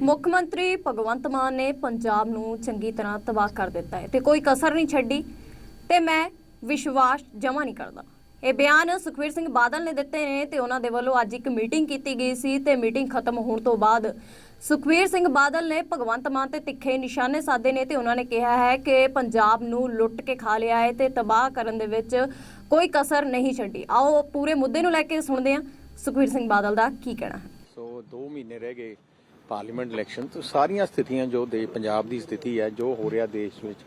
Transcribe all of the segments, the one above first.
ਮੁੱਖ ਮੰਤਰੀ ਭਗਵੰਤ ਮਾਨ ਨੇ ਪੰਜਾਬ ਨੂੰ ਚੰਗੀ ਤਰ੍ਹਾਂ ਤਬਾਹ ਕਰ ਦਿੱਤਾ ਹੈ ਤੇ ਕੋਈ ਕਸਰ ਨਹੀਂ ਛੱਡੀ ਤੇ ਮੈਂ ਵਿਸ਼ਵਾਸ ਜਮਾ ਨਹੀਂ ਕਰਦਾ। ਇਹ ਬਿਆਨ ਸੁਖਵੀਰ ਸਿੰਘ ਬਾਦਲ ਨੇ ਦਿੱਤੇ ਨੇ ਤੇ ਉਹਨਾਂ ਦੇ ਵੱਲੋਂ ਅੱਜ ਇੱਕ ਮੀਟਿੰਗ ਕੀਤੀ ਗਈ ਸੀ ਤੇ ਮੀਟਿੰਗ ਖਤਮ ਹੋਣ ਤੋਂ ਬਾਅਦ ਸੁਖਵੀਰ ਸਿੰਘ ਬਾਦਲ ਨੇ ਭਗਵੰਤ ਮਾਨ ਤੇ ਤਿੱਖੇ ਨਿਸ਼ਾਨੇ ਸਾਧੇ ਨੇ ਤੇ ਉਹਨਾਂ ਨੇ ਕਿਹਾ ਹੈ ਕਿ ਪੰਜਾਬ ਨੂੰ ਲੁੱਟ ਕੇ ਖਾ ਲਿਆ ਹੈ ਤੇ ਤਬਾਹ ਕਰਨ ਦੇ ਵਿੱਚ ਕੋਈ ਕਸਰ ਨਹੀਂ ਛੱਡੀ। ਆਓ ਪੂਰੇ ਮੁੱਦੇ ਨੂੰ ਲੈ ਕੇ ਸੁਣਦੇ ਹਾਂ ਸੁਖਵੀਰ ਸਿੰਘ ਬਾਦਲ ਦਾ ਕੀ ਕਹਿਣਾ ਹੈ। ਸੋ 2 ਮਹੀਨੇ ਰਹਿ ਗਏ ਪਾਰਲੀਮੈਂਟ ਇਲੈਕਸ਼ਨ ਤੋਂ ਸਾਰੀਆਂ ਸਥਿਤੀਆਂ ਜੋ ਦੇ ਪੰਜਾਬ ਦੀ ਸਥਿਤੀ ਹੈ ਜੋ ਹੋ ਰਿਹਾ ਦੇਸ਼ ਵਿੱਚ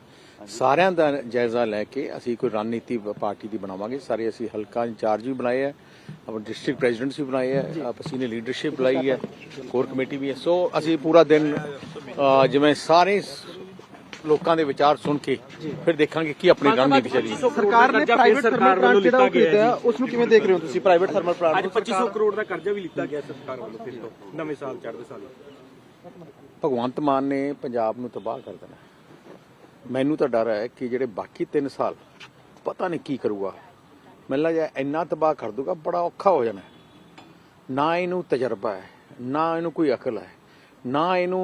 ਸਾਰਿਆਂ ਦਾ ਜਾਇਜ਼ਾ ਲੈ ਕੇ ਅਸੀਂ ਕੋਈ ਰਣਨੀਤੀ ਪਾਰਟੀ ਦੀ ਬਣਾਵਾਂਗੇ। ਸਾਰੇ ਅਸੀਂ ਹਲਕਾ ਇੰਚਾਰਜ ਵੀ ਬਣਾਏ ਹੈ ਆਪਣੇ ਡਿਸਟ੍ਰਿਕਟ ਪ੍ਰੈਜ਼ੀਡੈਂਟਸ ਵੀ ਬਣਾਏ ਹੈ ਆਪਸੀ ਨੇ ਲੀਡਰਸ਼ਿਪ ਬੁਲਾਈ ਹੈ ਕੋਰ ਕਮੇਟੀ ਵੀ ਹੈ। ਸੋ ਅਸੀਂ ਪੂਰਾ ਦਿਨ ਜਿਵੇਂ ਸਾਰੇ ਲੋਕਾਂ ਦੇ ਵਿਚਾਰ ਸੁਣ ਕੇ ਫਿਰ ਦੇਖਾਂਗੇ ਕੀ ਆਪਣੀ ਰਣਨੀਤੀ ਚੱਲੀ ਸਰਕਾਰ ਨੇ ਪ੍ਰਾਈਵੇਟ ਥਰਮਲ ਪਲਾਂਟ ਜਿਹੜਾ ਉਹ ਖਰੀਦਿਆ ਉਸ ਨੂੰ ਕਿਵੇਂ ਦੇਖ ਰਹੇ ਹੋ ਤੁਸੀਂ? ਪ੍ਰਾਈਵੇਟ ਥਰਮਲ ਅੱਜ ਪਲਾਂਟ 2500 ਕਰੋੜ ਦਾ ਕਰਜ਼ਾ ਵੀ ਲਿੱਤਾ ਗਿਆ ਸਰਕਾਰ ਵੱਲੋਂ ਫਿਰ ਤੋਂ ਨਵੇਂ ਸਾਲ ਚੜ੍ਹਦੇ ਸਾਲ ਭਗਵੰਤ ਮਾਨ ਨੇ ਪੰਜਾਬ ਨੂੰ ਤਬਾਹ ਕਰ ਦੇਣਾ ਮੈਨੂੰ ਤਾਂ ਡਰ ਹੈ ਕਿ ਜਿਹੜੇ ਬਾਕੀ 3 ਸਾਲ ਪਤਾ ਨਹੀਂ ਕੀ ਕਰੂਗਾ। ਮੈਨੂੰ ਲੱਗਦਾ ਇੰਨਾ ਤਬਾਹ ਕਰ ਦੂਗਾ ਬੜਾ ਔਖਾ ਹੋ ਜਾਣਾ ਨਾ ਇਹਨੂੰ ਤਜਰਬਾ ਹੈ ਨਾ ਇਹਨੂੰ ਕੋਈ ਅਕਲ ਹੈ ਨਾ ਇਹਨੂੰ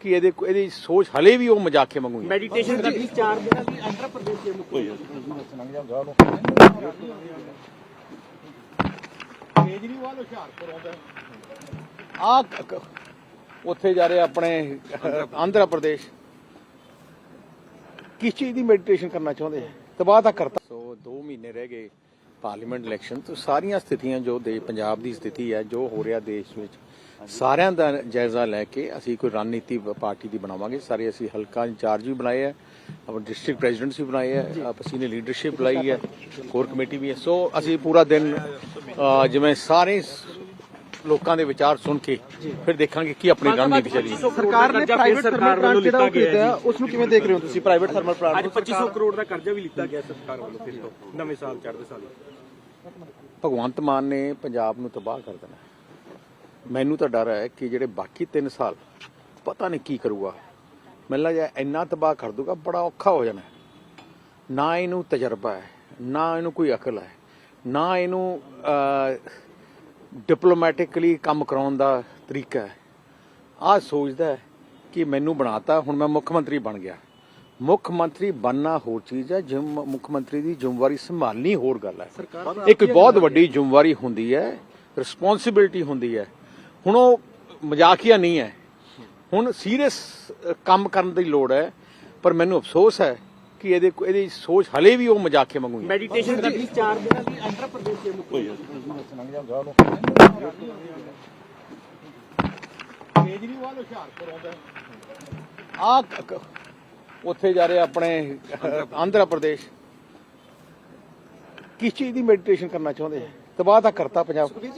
ਕਿ ਇਹਦੇ ਇਹਦੀ ਸੋਚ ਹਲੇ ਵੀ ਉਹ ਮਜ਼ਾਕੀਆ ਵਾਂਗੂ ਹੀ ਮੈਡੀਟੇਸ਼ਨ ਦੀ ਚਾਰ ਦਿਨਾਂ ਦੀ ਆਂਧਰਾ ਪ੍ਰਦੇਸ਼ ਦੇ ਮੁੱਖ ਕੇਜਰੀਵਾਲ ਹੁਸ਼ਿਆਰਪੁਰ ਆਉਂਦਾ ਆ ਉੱਥੇ ਜਾ ਰਹੇ ਆਪਣੇ ਆਂਧਰਾ ਪ੍ਰਦੇਸ਼। ਕਿਸ ਚੀਜ਼ ਦੀ ਮੈਡੀਟੇਸ਼ਨ ਕਰਨਾ ਚਾਹੁੰਦੇ? ਤਬਾਹ ਤਾਂ ਕਰਤਾ। ਸੋ 2 ਮਹੀਨੇ ਰਹਿ ਗਏ ਪਾਰਲੀਮੈਂਟ ਇਲੈਕਸ਼ਨ ਤੋਂ। ਸਾਰੀਆਂ ਸਥਿਤੀਆਂ ਜੋ ਦੇ ਪੰਜਾਬ ਦੀ ਸਥਿਤੀ ਹੈ ਜੋ ਹੋ ਰਿਹਾ ਦੇਸ਼ ਵਿੱਚ ਸਾਰਿਆਂ ਦਾ ਜਾਇਜ਼ਾ ਲੈ ਕੇ ਅਸੀਂ ਕੋਈ ਰਣਨੀਤੀ ਪਾਰਟੀ ਦੀ ਬਣਾਵਾਂਗੇ। ਸਾਰੇ ਅਸੀਂ ਹਲਕਾ ਇੰਚਾਰਜ ਵੀ ਬਣਾਏ ਹੈ ਆਪਣੇ ਡਿਸਟ੍ਰਿਕਟ ਪ੍ਰੈਜ਼ੀਡੈਂਟਸ ਵੀ ਬਣਾਏ ਹੈ ਆਪਸੀ ਨੇ ਲੀਡਰਸ਼ਿਪ ਬੁਲਾਈ ਹੈ ਕੋਰ ਕਮੇਟੀ ਵੀ ਹੈ। ਸੋ ਅਸੀਂ ਪੂਰਾ ਦਿਨ ਜਿਵੇਂ ਸਾਰੇ ਲੋਕਾਂ ਦੇ ਵਿਚਾਰ ਸੁਣ ਕੇ ਫਿਰ ਦੇਖਾਂਗੇ ਕੀ ਆਪਣੀ ਰਣਨੀਤੀ ਚੱਲੀ। ਸਰਕਾਰ ਨੇ ਪ੍ਰਾਈਵੇਟ ਥਰਮਲ ਪਲਾਂਟ ਜਿਹੜਾ ਉਹ ਖਰੀਦਿਆ ਉਸ ਨੂੰ ਕਿਵੇਂ ਦੇਖ ਰਹੇ ਹੋ ਤੁਸੀਂ? ਪ੍ਰਾਈਵੇਟ ਥਰਮਲ ਅੱਜ ਪਲਾਂਟ 2500 ਕਰੋੜ ਦਾ ਕਰਜ਼ਾ ਵੀ ਲਿੱਤਾ ਗਿਆ ਸਰਕਾਰ ਵੱਲੋਂ ਫਿਰ ਤੋਂ ਨਵੇਂ ਸਾਲ ਚੜ੍ਹਦੇ ਸਾਲ ਭਗਵੰਤ ਮਾਨ ਨੇ ਪੰਜਾਬ ਨੂੰ ਤਬਾਹ ਕਰ ਦੇਣਾ ਮੈਨੂੰ ਤਾਂ ਡਰ ਹੈ ਕਿ ਜਿਹੜੇ ਬਾਕੀ 3 ਸਾਲ ਪਤਾ ਨਹੀਂ ਕੀ ਕਰੂਗਾ। ਮੈਨੂੰ ਲੱਗਦਾ ਇੰਨਾ ਤਬਾਹ ਕਰ ਦੂਗਾ ਬੜਾ ਔਖਾ ਹੋ ਜਾਣਾ ਨਾ ਇਹਨੂੰ ਤਜਰਬਾ ਹੈ ਨਾ ਇਹਨੂੰ ਕੋਈ ਅਕਲ ਹੈ ਨਾ ਇਹਨੂੰ ਡਿਪਲੋਮੈਟਿਕਲੀ ਕੰਮ ਕਰਾਉਣ ਦਾ ਤਰੀਕਾ ਹੈ। ਆ ਸੋਚਦਾ ਕਿ ਮੈਨੂੰ ਬਣਾਤਾ ਹੁਣ ਮੈਂ ਮੁੱਖ ਮੰਤਰੀ ਬਣ ਗਿਆ। ਮੁੱਖ ਮੰਤਰੀ ਬਣਨਾ ਹੋਰ ਚੀਜ਼ ਹੈ ਜਿਮ ਮੁੱਖ ਮੰਤਰੀ ਦੀ ਜ਼ਿੰਮੇਵਾਰੀ ਸੰਭਾਲਣੀ ਹੋਰ ਗੱਲ ਹੈ। ਇੱਕ ਬਹੁਤ ਵੱਡੀ ਜ਼ਿੰਮੇਵਾਰੀ ਹੁੰਦੀ ਹੈ ਰਿਸਪੌਂਸਿਬਿਲਟੀ ਹੁੰਦੀ ਹੈ। ਹੁਣ ਉਹ ਮਜ਼ਾਕੀਆ ਨਹੀਂ ਹੈ। ਹੁਣ ਸੀਰੀਅਸ ਕੰਮ ਕਰਨ ਦੀ ਲੋੜ ਹੈ ਪਰ ਮੈਨੂੰ ਅਫਸੋਸ ਹੈ ਕਿ ਇਹਦੇ ਇਹਦੀ ਸੋਚ ਹਲੇ ਵੀ ਉਹ ਮਜ਼ਾਕੀਆ ਵਾਂਗੂ ਹੀ ਮੈਡੀਟੇਸ਼ਨ ਦੀ ਚਾਰ ਦਿਨਾਂ ਦੀ ਆਂਧਰਾ ਪ੍ਰਦੇਸ਼ ਦੇ ਮੁੱਖ ਕੇਜਰੀਵਾਲ ਹੁਸ਼ਿਆਰਪੁਰ ਆਉਂਦਾ ਆ ਉੱਥੇ ਜਾ ਰਹੇ ਆਪਣੇ ਆਂਧਰਾ ਪ੍ਰਦੇਸ਼। ਕਿਸ ਚੀਜ਼ ਦੀ ਮੈਡੀਟੇਸ਼ਨ ਕਰਨਾ ਚਾਹੁੰਦੇ? ਤਬਾਹ ਤਾਂ ਕਰਤਾ ਪੰਜਾਬ।